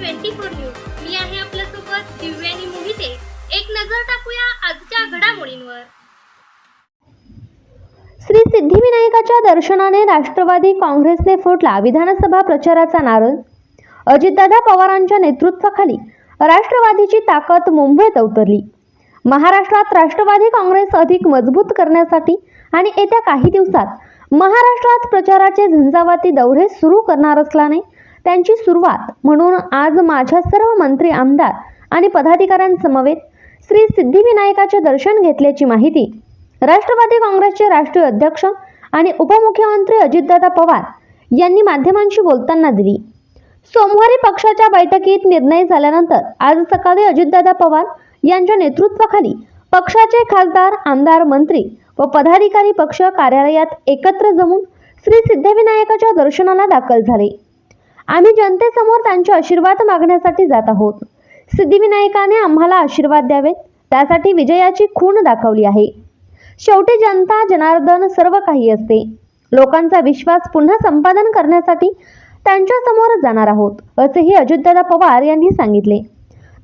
Twenty four news. मी आहे आपल्यासोबत दिव्यानी मोहिते. एक नजर टाकूया आजच्या घडामोडींवर. श्री सिद्धिविनायकाच्या दर्शनाने राष्ट्रवादी काँग्रेसने फोडला विधानसभा प्रचाराचा नारळ. अजितदादा पवारांच्या नेतृत्वाखाली राष्ट्रवादीची ताकद मुंबईत अवतरली. महाराष्ट्रात राष्ट्रवादी काँग्रेस अधिक मजबूत करण्यासाठी आणि येत्या काही दिवसात महाराष्ट्रात प्रचाराचे झंझावाती दौरे सुरू करणार असल्याने त्यांची सुरुवात म्हणून आज माझ्या सर्व मंत्री आमदार आणि पदाधिकाऱ्यांसमवेत श्री सिद्धिविनायकाचे दर्शन घेतल्याची माहिती राष्ट्रवादी काँग्रेसचे राष्ट्रीय अध्यक्ष आणि उपमुख्यमंत्री अजितदादा पवार यांनी माध्यमांशी बोलताना दिली. सोमवारी पक्षाच्या बैठकीत निर्णय झाल्यानंतर आज सकाळी अजितदादा पवार यांच्या नेतृत्वाखाली पक्षाचे खासदार आमदार मंत्री व पदाधिकारी पक्ष कार्यालयात एकत्र जमून श्री सिद्धिविनायकाच्या दर्शनाला दाखल झाले. आम्ही जनतेसमोर त्यांचे आशीर्वाद मागण्यासाठी जात आहोत. सिद्धिविनायकाने आम्हाला आशीर्वाद द्यावेत त्यासाठी विजयाची खूण दाखवली आहे. शेवटी जनता जनार्दन सर्व काही असते. लोकांचा विश्वास पुन्हा संपादन करण्यासाठी त्यांच्यासमोर जाणार आहोत असेही अजितदादा पवार यांनी सांगितले.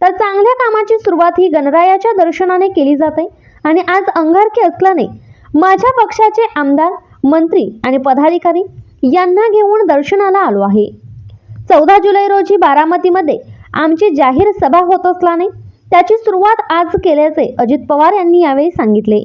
तर चांगल्या कामाची सुरुवात ही गणरायाच्या दर्शनाने केली जाते आणि आज अंगारकी असल्याने माझ्या पक्षाचे आमदार मंत्री आणि पदाधिकारी यांना घेऊन दर्शनाला आलो आहे. चौदा जुलै रोजी बारामतीमध्ये आमची जाहीर सभा होत असल्याने त्याची सुरुवात आज केल्याचे अजित पवार यांनी यावेळी सांगितले.